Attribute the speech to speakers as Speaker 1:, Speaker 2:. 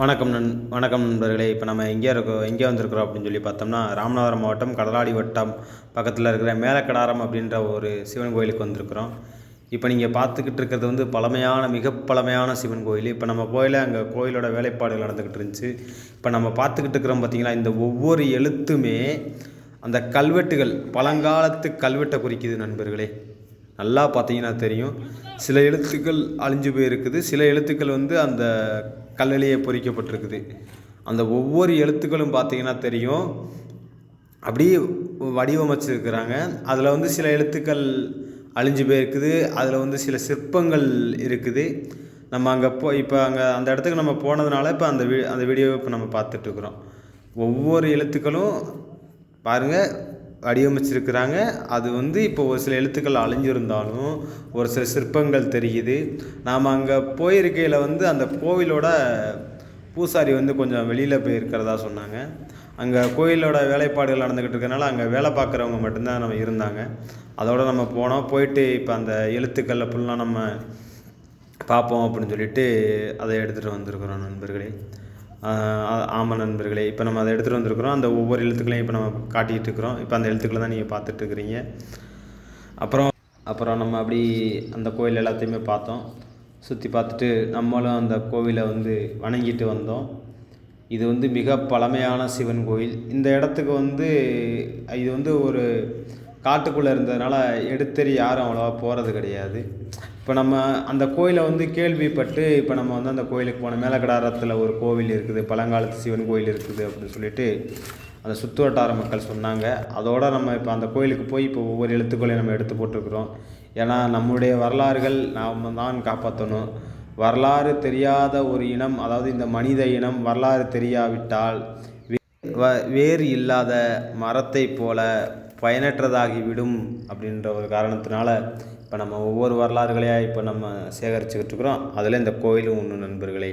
Speaker 1: வணக்கம் நண் வணக்கம் நண்பர்களே. இப்போ நம்ம எங்கே இருக்கோம் எங்கே வந்திருக்கிறோம் அப்படின்னு சொல்லி பார்த்தோம்னா ராமநாதபுரம் மாவட்டம் கடலாடி வட்டம் பக்கத்தில் இருக்கிற மேலக்கடாரம் அப்படின்ற ஒரு சிவன் கோயிலுக்கு வந்திருக்கிறோம். இப்போ நீங்கள் பார்த்துக்கிட்டு இருக்கிறது வந்து பழமையான மிக பழமையான சிவன் கோயில். இப்போ நம்ம கோயிலில் அங்கே கோயிலோட வேலைப்பாடுகள் நடந்துக்கிட்டு இருந்துச்சு. இப்போ நம்ம பார்த்துக்கிட்டு இருக்கிறோம் பார்த்திங்களா இந்த ஒவ்வொரு எழுத்துமே அந்த கல்வெட்டுகள் பழங்காலத்து கல்வெட்டை குறிக்குது நண்பர்களே. நல்லா பார்த்தீங்கன்னா தெரியும். சில எழுத்துக்கள் அழிஞ்சு போயிருக்குது. சில எழுத்துக்கள் வந்து அந்த கல்லிலேயே பொறிக்கப்பட்டிருக்குது. அந்த ஒவ்வொரு எழுத்துக்களும் பார்த்தீங்கன்னா தெரியும். அப்படியே வடிவமைச்சிருக்கிறாங்க. அதில் வந்து சில எழுத்துக்கள் அழிஞ்சு போயிருக்குது. அதில் வந்து சில சிற்பங்கள் இருக்குது. நம்ம அங்கே போ இப்போ அங்கே அந்த இடத்துக்கு நம்ம போனதுனால இப்போ அந்த வீ அந்த வீடியோவை இப்போ நம்ம பார்த்துட்ருக்குறோம் ஒவ்வொரு எழுத்துக்களும் பாருங்கள் வடிவமைச்சிருக்கிறாங்க. அது வந்து இப்போ ஒரு சில எழுத்துக்கள் அழிஞ்சிருந்தாலும் ஒரு சில சிற்பங்கள் தெரியுது. நாம் அங்கே போயிருக்கையில் வந்து அந்த கோவிலோட பூசாரி வந்து கொஞ்சம் வெளியில் போயிருக்கிறதா சொன்னாங்க. அங்கே கோயிலோட வேலைப்பாடுகள் நடந்துக்கிட்டு இருக்கனால அங்கே வேலை பார்க்குறவங்க மட்டும்தான் நம்ம இருந்தாங்க. அதோடு நம்ம போனோம். போயிட்டு இப்போ அந்த எழுத்துக்கள் அப்படிலாம் நம்ம பார்ப்போம் அப்படின்னு சொல்லிட்டு அதை எடுத்துகிட்டு வந்திருக்கிறோம் நண்பர்களே. ஆமாம் நண்பர்களே இப்போ நம்ம அதை எடுத்துகிட்டு வந்திருக்கிறோம். அந்த ஒவ்வொரு எழுத்துக்களையும் இப்போ நம்ம காட்டிகிட்டு இருக்கிறோம். இப்போ அந்த எழுத்துக்களை தான் நீங்கள் பார்த்துட்ருக்குறீங்க அப்புறம் அப்புறம் நம்ம அப்படி அந்த கோயில் எல்லாத்தையுமே பார்த்தோம். சுற்றி பார்த்துட்டு நம்மளும் அந்த கோவிலை வந்து வணங்கிட்டு வந்தோம். இது வந்து மிக பழமையான சிவன் கோயில். இந்த இடத்துக்கு வந்து இது வந்து ஒரு காட்டுக்குள்ளே இருந்ததுனால எடுத்தறி யாரும் அவ்வளோவா போகிறது கிடையாது. இப்போ நம்ம அந்த கோயிலை வந்து கேள்விப்பட்டு இப்போ நம்ம வந்து அந்த கோயிலுக்கு போன மேலக்கடாரத்தில் ஒரு கோவில் இருக்குது பழங்காலத்து சிவன் கோயில் இருக்குது அப்படின்னு சொல்லிட்டு அந்த சுற்று வட்டார மக்கள் சொன்னாங்க. அதோடு நம்ம இப்போ அந்த கோயிலுக்கு போய் இப்போ ஒவ்வொரு எழுத்துக்களையும் நம்ம எடுத்து போட்டிருக்கிறோம். ஏன்னா நம்முடைய வரலாறுகள் நாம் தான் காப்பாற்றணும் வரலாறு தெரியாத ஒரு இனம் அதாவது இந்த மனித இனம் வரலாறு தெரியாவிட்டால் வேறு இல்லாத மரத்தை போல பயனற்றதாகிவிடும் அப்படின்ற ஒரு காரணத்தினால இப்போ நம்ம ஒவ்வொரு வரலாறுகளையாக இப்போ நம்ம சேகரிச்சுக்கிட்டு இருக்கிறோம். அதில் இந்த கோயிலும் ஒன்று நண்பர்களே.